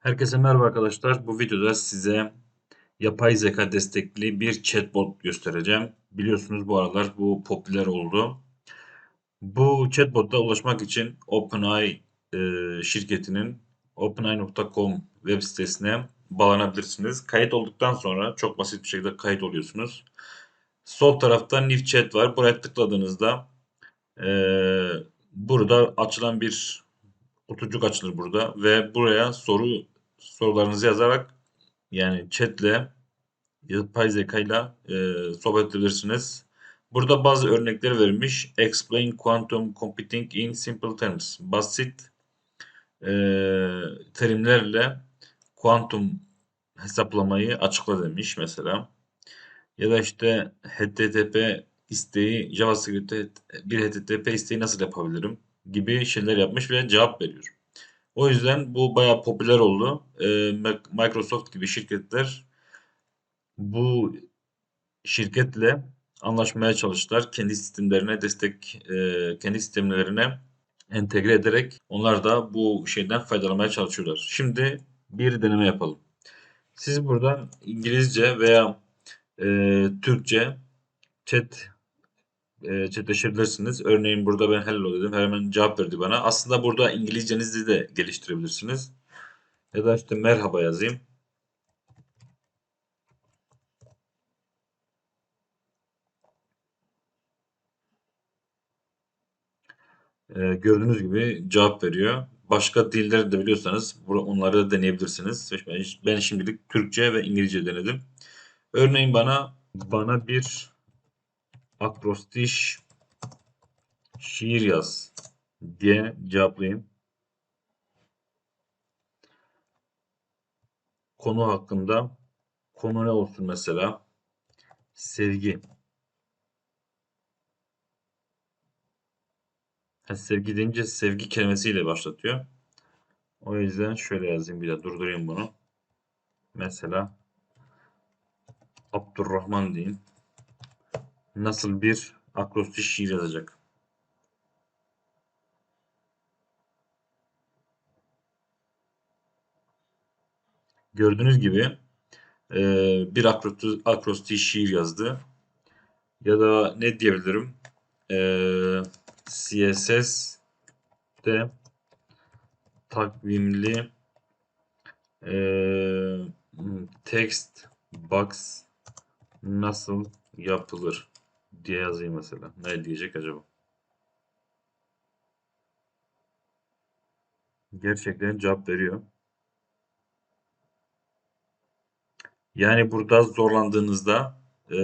Herkese merhaba arkadaşlar. Bu videoda size yapay zeka destekli bir chatbot göstereceğim. Biliyorsunuz bu aralar bu popüler oldu. Bu chatbot'a ulaşmak için OpenAI e, şirketinin openai.com web sitesine bağlanabilirsiniz. Kayıt olduktan sonra çok basit bir şekilde kayıt oluyorsunuz. Sol tarafta New Chat var. Buraya tıkladığınızda e, burada açılan bir kutucuk açılır burada ve buraya soru sorularınızı yazarak yani chatle yapay zekayla e, sohbet edebilirsiniz. Burada bazı örnekler verilmiş. Explain quantum computing in simple terms. Basit e, terimlerle kuantum hesaplamayı açıkla demiş mesela. Ya da işte HTTP isteği JavaScript'te bir HTTP isteği nasıl yapabilirim gibi şeyler yapmış ve cevap veriyor. O yüzden bu bayağı popüler oldu. Ee, Microsoft gibi şirketler bu şirketle anlaşmaya çalıştılar. Kendi sistemlerine destek, e, kendi sistemlerine entegre ederek onlar da bu şeyden faydalanmaya çalışıyorlar. Şimdi bir deneme yapalım. Siz buradan İngilizce veya e, Türkçe chat e, chatleşebilirsiniz. Örneğin burada ben hello dedim. Hemen cevap verdi bana. Aslında burada İngilizcenizi de geliştirebilirsiniz. Ya da işte merhaba yazayım. Ee, gördüğünüz gibi cevap veriyor. Başka dilleri de biliyorsanız onları da deneyebilirsiniz. Ben şimdilik Türkçe ve İngilizce denedim. Örneğin bana bana bir akrostiş şiir yaz diye cevaplayayım. Konu hakkında konu ne olsun mesela? Sevgi. Ha, sevgi deyince sevgi kelimesiyle başlatıyor. O yüzden şöyle yazayım bir de durdurayım bunu. Mesela Abdurrahman diyeyim. Nasıl bir akrostiş şiir yazacak? Gördüğünüz gibi e, bir akrostiş şiir yazdı. Ya da ne diyebilirim? E, CSS'de takvimli e, text box nasıl yapılır diye yazayım mesela. Ne diyecek acaba? Gerçekten cevap veriyor. Yani burada zorlandığınızda e,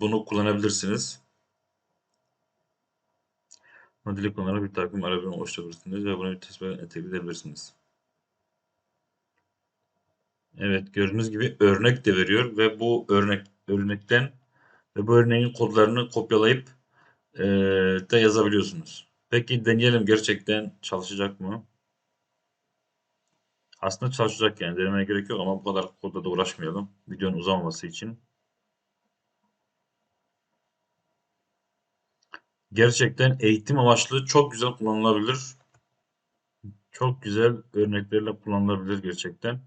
bunu kullanabilirsiniz. Modeli kullanarak bir takım arabını oluşturabilirsiniz ve bunu bir tespit entegre edebilirsiniz. Evet gördüğünüz gibi örnek de veriyor ve bu örnek örnekten ve bu örneğin kodlarını kopyalayıp e, da yazabiliyorsunuz. Peki deneyelim gerçekten çalışacak mı? Aslında çalışacak yani denemeye gerek yok ama bu kadar kodla da uğraşmayalım. Videonun uzamaması için. Gerçekten eğitim amaçlı çok güzel kullanılabilir. Çok güzel örneklerle kullanılabilir gerçekten.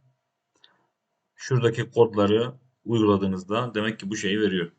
Şuradaki kodları uyguladığınızda demek ki bu şeyi veriyor.